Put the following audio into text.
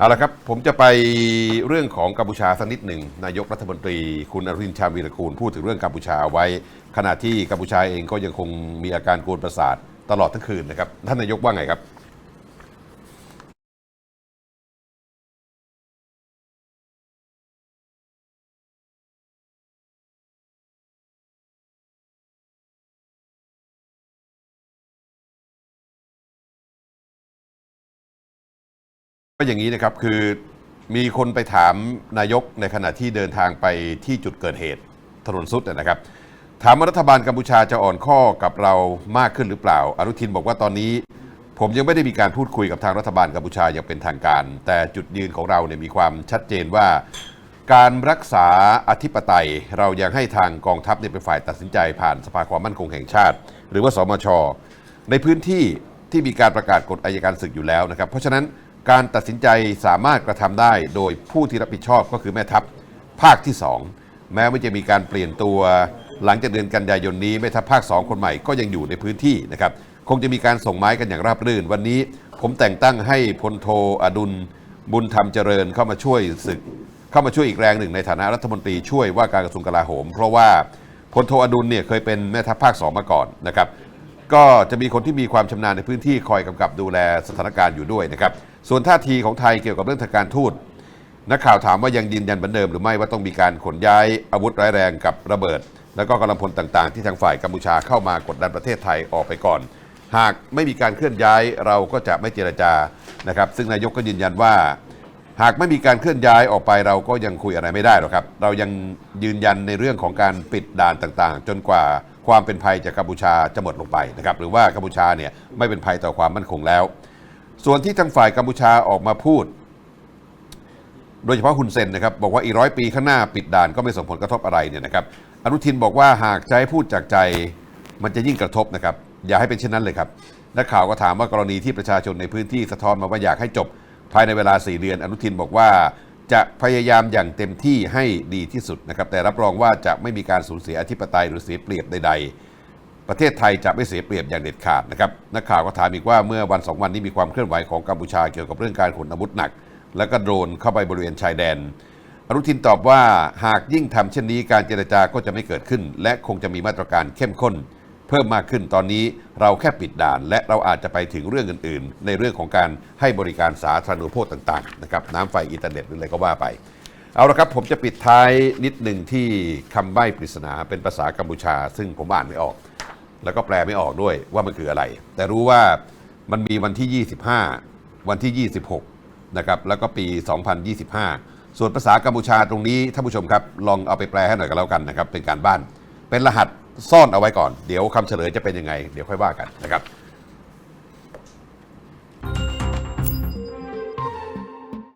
เอาละครับผมจะไปเรื่องของกัมพูชาสักนิดหนึ่งนายกรัฐมนตรี คุณอนุทินชาญวีรกูลพูดถึงเรื่องกัมพูชาไว้ ขณะที่กัมพูชาเองก็ยังคงมีอาการกวนประสาทตลอดทั้งคืนนะครับท่านนายกว่าไงครับ ก็อย่างนี้นะครับคือมีคนไปถามนายกในขณะที่เดินทางไปที่จุดเกิดเหตุถนนสุดนะครับ ถามว่ารัฐบาลกัมพูชาจะอ่อนข้อกับเรามากขึ้นหรือเปล่า อนุทินบอกว่าตอนนี้ ผมยังไม่ได้มีการพูดคุยกับทางรัฐบาลกัมพูชาอย่างเป็นทางการ แต่จุดยืนของเราเนี่ยมีความชัดเจนว่า การรักษาอธิปไตยเรายังให้ทางกองทัพเนี่ยเป็นฝ่ายตัดสินใจผ่านสภาความมั่นคงแห่งชาติ หรือว่าสมช ในพื้นที่ที่มีการประกาศกฎอายการศึกอยู่แล้วนะครับ เพราะฉะนั้น การตัดสินใจสามารถกระทำได้โดยผู้ที่รับผิดชอบก็คือแม่ทัพภาคที่ 2 แม้ว่าจะมีการเปลี่ยนตัว หลังจากเดือนกันยายนนี้แม่ทัพภาค 2 คนใหม่ก็ยังอยู่ในพื้นที่นะครับคงจะมีการส่งไม้กันอย่างราบรื่น วันนี้ผมแต่งตั้งให้พลโทอดุลบุญธรรมเจริญเข้ามาช่วยศึก เข้ามาช่วยอีกแรงหนึ่งในฐานะรัฐมนตรีช่วยว่าการกระทรวงกลาโหม เพราะว่าพลโทอดุลเนี่ยเคยเป็นแม่ทัพภาคสองมาก่อนนะครับก็จะมีคนที่มีความชำนาญในพื้นที่คอยกำกับดูแลสถานการณ์อยู่ด้วยนะครับ ส่วนท่าทีของไทยเกี่ยวกับเรื่องทางการทูตนักข่าวถามว่ายังยืนยันเหมือนเดิมหรือไม่ว่าต้องมีการขนย้ายอาวุธร้ายแรงกับระเบิด แล้วก็กำลังพลต่างๆ ที่ทางฝ่ายกัมพูชาเข้ามากดดันประเทศไทยออกไปก่อน หากไม่มีการเคลื่อนย้ายเราก็จะไม่เจรจานะครับ ซึ่งนายกก็ยืนยันว่า หากไม่มีการเคลื่อนย้ายออกไปเราก็ยังคุยอะไรไม่ได้หรอกครับ เรายังยืนยันในเรื่องของการปิดด่านต่างๆ จนกว่าความเป็นภัยจากกัมพูชาจะหมดลงไปนะครับหรือว่ากัมพูชาเนี่ยไม่เป็นภัยต่อความมั่นคงแล้ว ส่วนที่ทางฝ่ายกัมพูชาออกมาพูด โดยเฉพาะฮุนเซนนะครับ บอกว่าอีกร้อยปีข้างหน้าปิดด่านก็ไม่ส่งผลกระทบอะไรเนี่ยนะครับ อนุทินบอกว่าหากจะให้พูดจากใจมันจะยิ่งกระทบนะครับ อย่าให้เป็นเช่นนั้นเลยครับนักข่าวก็ถามว่ากรณีที่ประชาชนในพื้นที่สะท้อนมาว่าอยากให้จบภายในเวลา 4 เดือน อนุทินบอกว่าจะพยายามอย่างเต็มที่ให้ดีที่สุดนะครับ แต่รับรองว่าจะไม่มีการสูญเสียอธิปไตยหรือเสียเปรียบใด ๆ ประเทศไทยจะไม่เสียเปรียบอย่างเด็ดขาดนะครับนักข่าวก็ถามอีกว่าเมื่อวันสองวันนี้มีความเคลื่อนไหวของกัมพูชาเกี่ยวกับเรื่องการขนอาวุธหนัก แล้วก็โดรนเข้าไปบริเวณชายแดน อนุทินตอบว่าหากยิ่งทำเช่นนี้การเจรจาก็จะไม่เกิดขึ้น และคงจะมีมาตรการเข้มข้น เพิ่มมากขึ้นตอนนี้เราแค่ปิดด่าน และเราอาจจะไปถึงเรื่องอื่น ๆ ในเรื่องของการให้บริการสาธารณูปโภคต่างๆนะครับน้ำไฟอินเทอร์เน็ตหรืออะไรก็ว่าไปเอาละครับผมจะปิดท้ายนิดหนึ่งที่คำใบ้ปริศนาเป็นภาษากัมพูชา ซึ่งผมอ่านไม่ออก แล้วก็แปลไม่ออกด้วยว่ามันคืออะไร แต่รู้ว่ามันมีวันที่ 25 วันที่ 26 นะครับ แล้วก็ปี 2025 ส่วนภาษากัมพูชาตรงนี้ท่านผู้ชมครับ ลองเอาไปแปลให้หน่อยกันแล้วกันนะครับ เป็นการบ้าน เป็นรหัสซ่อนเอาไว้ก่อน เดี๋ยวคำเฉลยจะเป็นยังไง เดี๋ยวค่อยว่ากันนะครับ